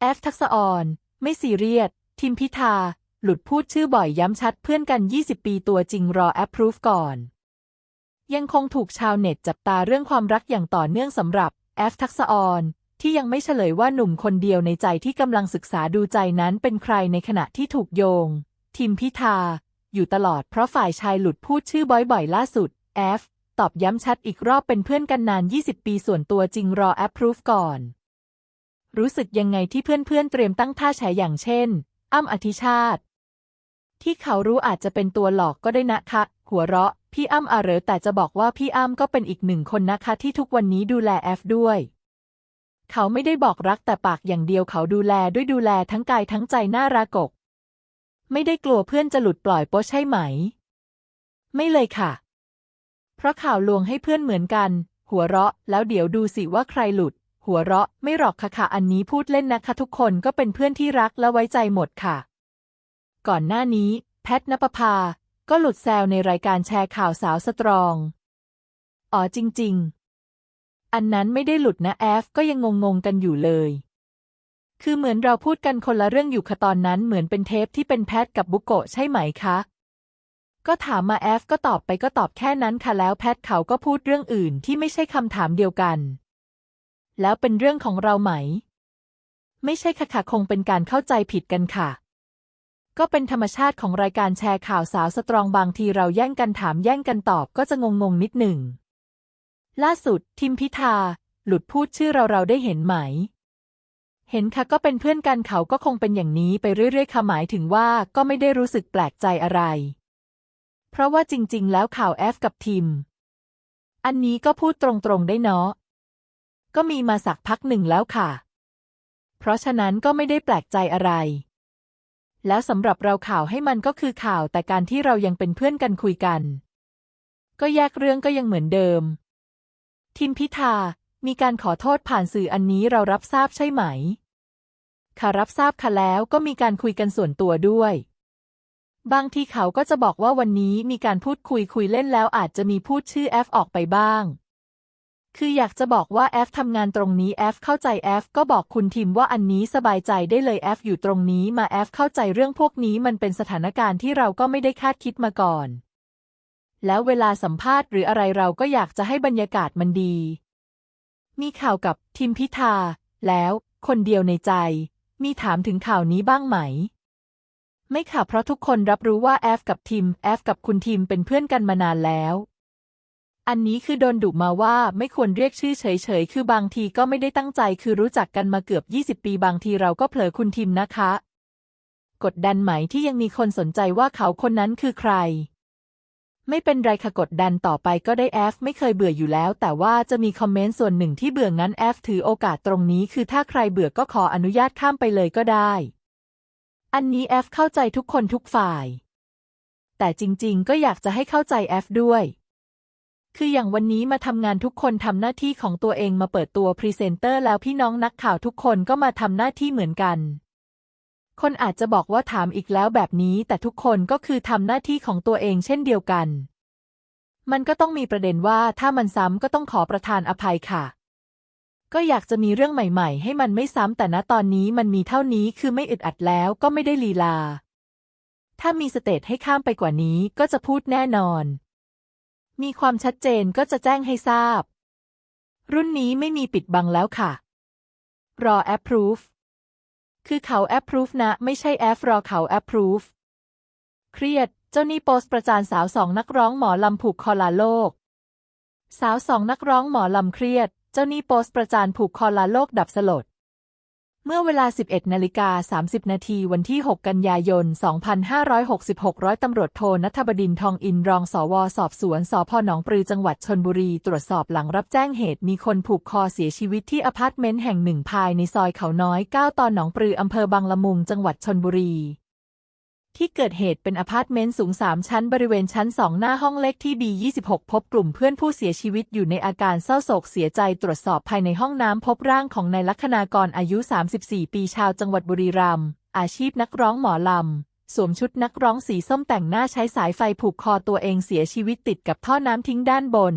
แอฟทักษออนไม่ซีเรียสทิมพิธา หลุดพูดชื่อบ่อยย้ำชัดเพื่อนกัน 20 ปีตัวจริงรอแอปพรูฟก่อน ยังคงถูกชาวเน็ตจับตาเรื่องความรักอย่างต่อเนื่องสำหรับแอฟทักษออนที่ยังไม่เฉลยว่าหนุ่มคนเดียวในใจที่กำลังศึกษาดูใจนั้นเป็นใครในขณะที่ถูกโยง ทิมพิธา อยู่ตลอดเพราะฝ่ายชายหลุดพูดชื่อบ่อยๆล่าสุดแอฟตอบย้ำชัดอีกรอบเป็นเพื่อนกันนาน 20 ปีส่วนตัวจริงรอแอปพรูฟก่อน รู้สึกยังไงที่เพื่อนๆเตรียมตั้งท่าแฉอย่างเช่น อ้ำอธิชาติ ที่เขารู้อาจจะเป็นตัวหลอกก็ได้นะคะ หัวเราะ พี่อ้ำอาเหรอแต่จะบอกว่าพี่อ้ำก็เป็นอีกหนึ่งคนนะคะ ที่ทุกวันนี้ดูแลแอฟด้วย เขาไม่ได้บอกรักแต่ปากอย่างเดียวเขาดูแลด้วยดูแลทั้งกายทั้งใจน่ารักกไม่ได้กลัวเพื่อนจะหลุดปล่อยโป๊ใช่ไหม ไม่เลยค่ะ เพราะข่าวลวงให้เพื่อนเหมือนกัน หัวเราะ แล้วเดี๋ยวดูสิว่าใครหลุด หัวเราะไม่หรอกค่ะค่ะอันนี้พูดเล่นนะคะทุกคนก็เป็นเพื่อนที่รักและไว้ใจหมดค่ะ ก่อนหน้านี้ แพทนปภา ก็หลุดแซวในรายการแชร์ข่าวสาวสตรอง อ๋อจริง ๆ อันนั้นไม่ได้หลุดนะแอฟก็ยังงงๆกันอยู่เลย คือเหมือนเราพูดกันคนละเรื่องอยู่ค่ะตอนนั้นเหมือนเป็นเทปที่เป็นแพทกับบุโกะใช่ไหมคะก็ถามมาแอฟก็ตอบไปก็ตอบแค่นั้นค่ะแล้วแพทเขาก็พูดเรื่องอื่นที่ไม่ใช่คำถามเดียวกัน แล้วเป็นเรื่องของเราไหม ไม่ใช่ค่ะค่ะคงเป็นการเข้าใจผิดกันค่ะ ก็เป็นธรรมชาติของรายการแชร์ข่าวสาวสตรองบางทีเราแย่งกันถามแย่งกันตอบก็จะงงงนิดหนึ่ง ล่าสุด ทิมพิธา หลุดพูดชื่อเราเราได้เห็นไหม เห็นค่ะก็เป็นเพื่อนกันเขาก็คงเป็นอย่างนี้ไปเรื่อยๆค่ะหมายถึงว่าก็ไม่ได้รู้สึกแปลกใจอะไร เพราะว่าจริง ๆ แล้วข่าวแอฟกับทิม อันนี้ก็พูดตรงๆได้เนาะ ก็มีมาสักพักหนึ่งแล้วค่ะ เพราะฉะนั้นก็ไม่ได้แปลกใจอะไร แล้วสำหรับเราข่าวให้มันก็คือข่าวแต่การที่เรายังเป็นเพื่อนกันคุยกัน ก็แยกเรื่องก็ยังเหมือนเดิม ทิมพิธา มีการขอโทษผ่านสื่ออันนี้เรารับทราบใช่ไหม ค่ะรับทราบค่ะแล้วก็มีการคุยกันส่วนตัวด้วยบางทีเขาก็จะบอกว่าวันนี้มีการพูดคุยคุยเล่นแล้วอาจจะมีพูดชื่อแอฟออกไปบ้าง คืออยากจะบอกว่าแอฟทำงานตรงนี้แอฟเข้าใจแอฟก็บอกคุณทิมว่าอันนี้สบายใจได้เลยแอฟอยู่ตรงนี้มาแอฟเข้าใจเรื่องพวกนี้มันเป็นสถานการณ์ที่เราก็ไม่ได้คาดคิดมาก่อน แล้วเวลาสัมภาษณ์หรืออะไรเราก็อยากจะให้บรรยากาศมันดี มีข่าวกับทิมพิธา แล้วคนเดียวในใจ มีถามถึงข่าวนี้บ้างไหม ไม่ค่ะเพราะทุกคนรับรู้ว่าแอฟกับทิมแอฟกับคุณทิมเป็นเพื่อนกันมานานแล้ว อันนี้คือโดนดุมาว่าไม่ควรเรียกชื่อเฉยๆ คือบางทีก็ไม่ได้ตั้งใจ คือรู้จักกันมาเกือบ 20 ปีบางทีเราก็เผลอคุณทิมนะคะ กดดันไหมที่ยังมีคนสนใจว่าเขาคนนั้นคือใคร ไม่เป็นไรค่ะกดดันต่อไปก็ได้แอฟไม่เคยเบื่ออยู่แล้ว แต่ว่าจะมีคอมเมนต์ส่วนหนึ่งที่เบื่องั้นแอฟถือโอกาสตรงนี้ คือถ้าใครเบื่อก็ขออนุญาตข้ามไปเลยก็ได้ อันนี้แอฟเข้าใจทุกคนทุกฝ่าย แต่จริง ๆ ก็อยากจะให้เข้าใจแอฟด้วย คืออย่างวันนี้มาทำงานทุกคนทำหน้าที่ของตัวเองมาเปิดตัวพรีเซนเตอร์แล้วพี่น้องนักข่าวทุกคนก็มาทำหน้าที่เหมือนกัน คนอาจจะบอกว่าถามอีกแล้วแบบนี้แต่ทุกคนก็คือทำหน้าที่ของตัวเองเช่นเดียวกัน มันก็ต้องมีประเด็นว่าถ้ามันซ้ำก็ต้องขอประทานอภัยค่ะ ก็อยากจะมีเรื่องใหม่ๆ ให้มันไม่ซ้ำแต่ณตอนนี้มันมีเท่านี้คือไม่อึดอัดแล้วก็ไม่ได้ลีลา ถ้ามีสเตจให้ข้ามไปกว่านี้ก็จะพูดแน่นอน มีความชัดเจนก็จะแจ้งให้ทราบ รุ่นนี้ไม่มีปิดบังแล้วค่ะ รอ approve คือเขา approve นะ ไม่ใช่แอฟรอเขา approve เครียด เจ้านี่โพสประจานสาวสองนักร้องหมอลำผูกคอลาโลก สาวสองนักร้องหมอลำเครียด เจ้านี่โพสประจานผูกคอลาโลกดับสลด เมื่อเวลา 11นาฬิกา30 นาทีวันที่ 6 กันยายน 2566ร้อยตำรวจโทนัทบดินทร์ทองอินรองสวสอบสวนสพหนองปลือจังหวัดชนบุรี ตรวจสอบหลังรับแจ้งเหตุมีคนผูกคอเสียชีวิตที่อพาร์ตเมนต์แห่งหนึ่งภายในซอยเขาน้อย 9 ตอนหนองปลืออำเภอบางละมุงจังหวัดชนบุรี ที่เกิดเหตุเป็นอพาร์ตเมนต์สูง 3 ชั้นบริเวณชั้น 2 หน้าห้องเลขที่ B26 พบกลุ่มเพื่อนผู้เสียชีวิตอยู่ในอาการเศร้าโศกเสียใจตรวจสอบภายในห้องน้ำพบร่างของนายลัคนากรอายุ 34 ปีชาวจังหวัดบุรีรัมย์อาชีพนักร้องหมอลำ สวมชุดนักร้องสีส้มแต่งหน้าใช้สายไฟผูกคอตัวเองเสียชีวิตติดกับท่อน้ำทิ้งด้านบน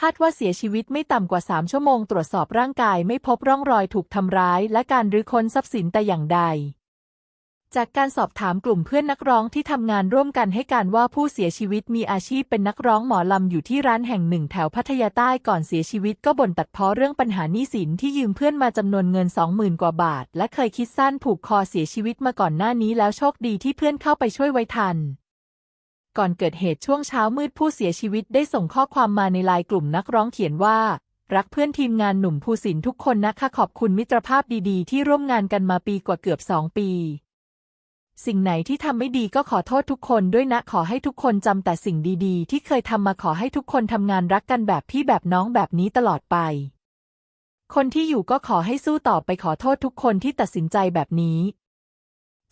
คาดว่าเสียชีวิตไม่ต่ำกว่า 3 ชั่วโมง ตรวจสอบร่างกายไม่พบร่องรอยถูกทำร้าย และการรื้อค้นทรัพย์สินแต่อย่างใด จากการสอบถามกลุ่มเพื่อนนักร้องที่ทำงานร่วมกันให้การว่าผู้เสียชีวิตมีอาชีพเป็นนักร้องหมอลำอยู่ที่ร้านแห่งหนึ่งแถวพัทยาใต้ก่อนเสียชีวิตก็บ่นตัดพ้อเรื่องปัญหาหนี้สินที่ยืมเพื่อนมาจำนวนเงิน 20,000 กว่าบาท และเคยคิดสั้นผูกคอเสียชีวิตมาก่อนหน้านี้แล้วโชคดีที่เพื่อนเข้าไปช่วยไว้ทัน ก่อนเกิดเหตุช่วงเช้ามืดผู้เสียชีวิตได้ส่งข้อความมาในไลน์กลุ่มนักร้องเขียนว่ารักเพื่อนทีมงานหนุ่มภูสินทุกคนนะคะขอบคุณมิตรภาพดีๆ ที่ร่วมงานกันมาปีกว่าเกือบสองปี สิ่งไหนที่ทำไม่ดีก็ขอโทษทุกคนด้วยนะ ขอให้ทุกคนจำแต่สิ่งดีๆ ที่เคยทำมาขอให้ทุกคนทำงานรักกันแบบพี่แบบน้องแบบนี้ตลอดไป คนที่อยู่ก็ขอให้สู้ต่อไปขอโทษทุกคนที่ตัดสินใจแบบนี้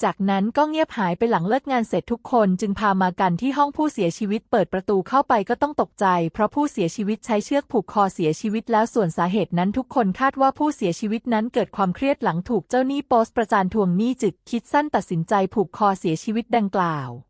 จากนั้นก็เงียบหายไปหลังเลิกงานเสร็จทุกคนจึงพามากันที่ห้องผู้เสียชีวิตเปิดประตูเข้าไปก็ต้องตกใจ เพราะผู้เสียชีวิตใช้เชือกผูกคอเสียชีวิตแล้วส่วนสาเหตุนั้นทุกคนคาดว่าผู้เสียชีวิตนั้นเกิดความเครียดหลังถูกเจ้าหนี้โปสประจานทวงหนี้จึกคิดสั้นตัดสินใจผูกคอเสียชีวิตดังกล่าว